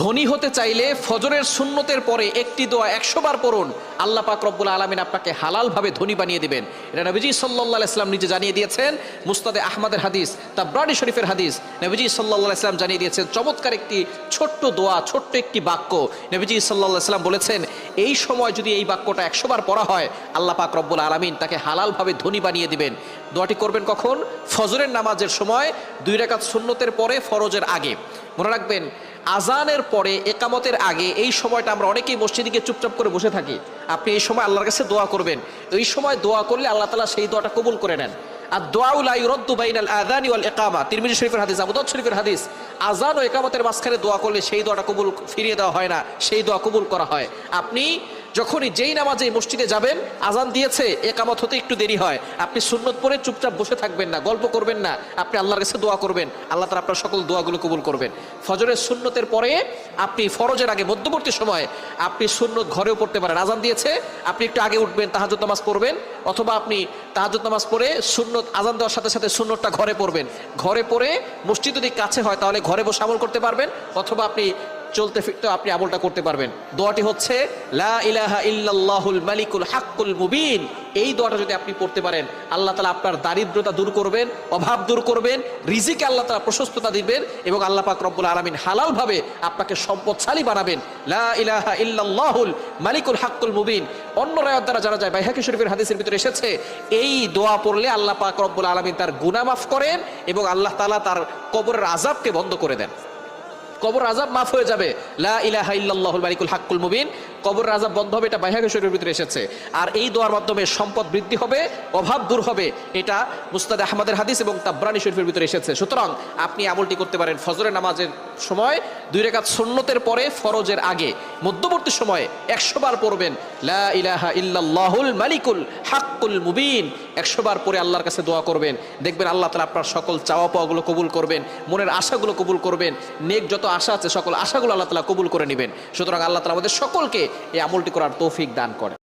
ধনী হতে চাইলে ফজরের সুন্নতের পরে একটি দোয়া একশো বার পড়ুন। আল্লাহ পাক রব্বুল আলমিন আপনাকে হালালভাবে ধনী বানিয়ে দেবেন। এটা নবীজি সাল্লাহ ইসলাম নিজে জানিয়ে দিয়েছেন, মুস্তাদে আহমদের হাদিস, তাব্রানি শরীফের হাদিস। নবীজি সাল্লাহ ইসলাম জানিয়ে দিয়েছেন, চমৎকার একটি ছোট্ট দোয়া, ছোট্ট একটি বাক্য। নবীজি সাল্লাহ ইসলাম বলেছেন, এই সময় যদি এই বাক্যটা একশো বার পড়া হয়, আল্লাহ পাক রব্বুল আলমিন তাকে হালালভাবে ধনী বানিয়ে দিবেন। দোয়াটি করবেন কখন? ফজরের নামাজের সময়, দুই রেখাত সুন্নতের পরে ফরজের আগে। মনে রাখবেন আজানের পরে একামতের আগে এই সময়টা আমরা অনেকেই মসজিদিকে চুপচাপ করে বসে থাকি। আপনি এই সময় আল্লাহর কাছে দোয়া করবেন। এই সময় দোয়া করলে আল্লাহ তালা সেই দোয়াটা কবুল করে নেন। আর দোয়াউল বাইন আল আদানি ওয়াল একামা তিরমিজি শরীফের হাদিস আবুদাউদ শরীফের হাদিস। আজান ও একামতের মাঝখানে দোয়া করলে সেই দোয়াটা কবুল ফিরিয়ে দেওয়া হয় না। সেই দোয়া কবুল করা হয়। আপনি যখনই যেই নামাজে মসজিদে যাবেন, আজান দিয়েছে একামত হতে একটু দেরি হয়। আপনি সুন্নত পরে চুপচাপ বসে থাকবেন না, গল্প করবেন না। আপনি আল্লাহর কাছে দোয়া করবেন, আল্লাহ তালা আপনার সকল দোয়াগুলো কবুল করবেন। ফজরের সুন্নতের পরে আপনি ফরজের আগে মধ্যবর্তী সময় আপনি সুন্নত ঘরেও পড়তে পারেন। আজান দিয়েছে, আপনি একটু আগে উঠবেন তাহাজুদ নামাজ পড়বেন, অথবা আপনি তাহাজুদ নামাজ পড়ে সুন্নত, আজান দেওয়ার সাথে সাথে সুন্নতটা ঘরে পড়বেন। ঘরে পড়ে মসজিদ যদি কাছে হয়, তাহলে ঘরে বসে আমল করতে পারবেন, অথবা আপনি চলতে ফিরতে আপনি আমলটা করতে পারবেন। দোয়াটি হচ্ছে, লা ইলাহা ইল্লাল্লাহুল মালিকুল হাক্কুল মুবিন। এই দোয়াটা যদি আপনি পড়তে পারেন, আল্লাহ তালা আপনার দারিদ্রতা দূর করবেন, অভাব দূর করবেন, রিজিকে আল্লাহ তালা প্রশস্ততা দিবেন এবং আল্লাহ পাক রব্বুল আলমিন হালালভাবে আপনাকে সম্পদশালী বানাবেন। লা ইলাহা ইল্লাল্লাহুল মালিকুল হাক্কুল মুবিন। অন্য রায়ত দ্বারা জানা যায়, বাইহাকি শরীফের হাদিসের ভিতরে এসেছে, এই দোয়া পড়লে আল্লাহ পাক রব্বুল আলমিন তার গুনাহ মাফ করেন এবং আল্লাহ তালা তার কবরের আজাবকে বন্ধ করে দেন। কবর আজাব মাফ হয়ে যাবে। লা ইলাহা ইল্লাল্লাহুল মালিকুল হাক্কুল মুবিন। কবর আজাব বন্ধ হবে, এটা বাইহাকে শরীরের ভিতরে এসেছে। আর এই দোয়ার মাধ্যমে সম্পদ বৃদ্ধি হবে, অভাব দূর হবে, এটা মুস্তাদ আহমদের হাদিস এবং তাব্রানি শরীফের ভিতরে এসেছে। সুতরাং আপনি আমলটি করতে পারেন ফজরের নামাজের সময়, দুই রেখাত সুন্নতের পরে ফরজের আগে। মধ্যবর্তী সময়ে একশো বার পড়বেন, লা ইলাহা ইল্লাল্লাহুল মালিকুল হাক্কুল মুবিন। একশো বার পরে আল্লাহর কাছে দোয়া করবেন। দেখবেন আল্লাহ তালা আপনার সকল চাওয়া পাওয়াগুলো কবুল করবেন, মনের আশাগুলো কবুল করবেন, নেক যত আশা আছে, সকল আশাগুলো আল্লাহ তালা কবুল করে নেবেন। সুতরাং আল্লাহ তালা আমাদের সকলকে এই আমলটি করার তৌফিক দান করেন।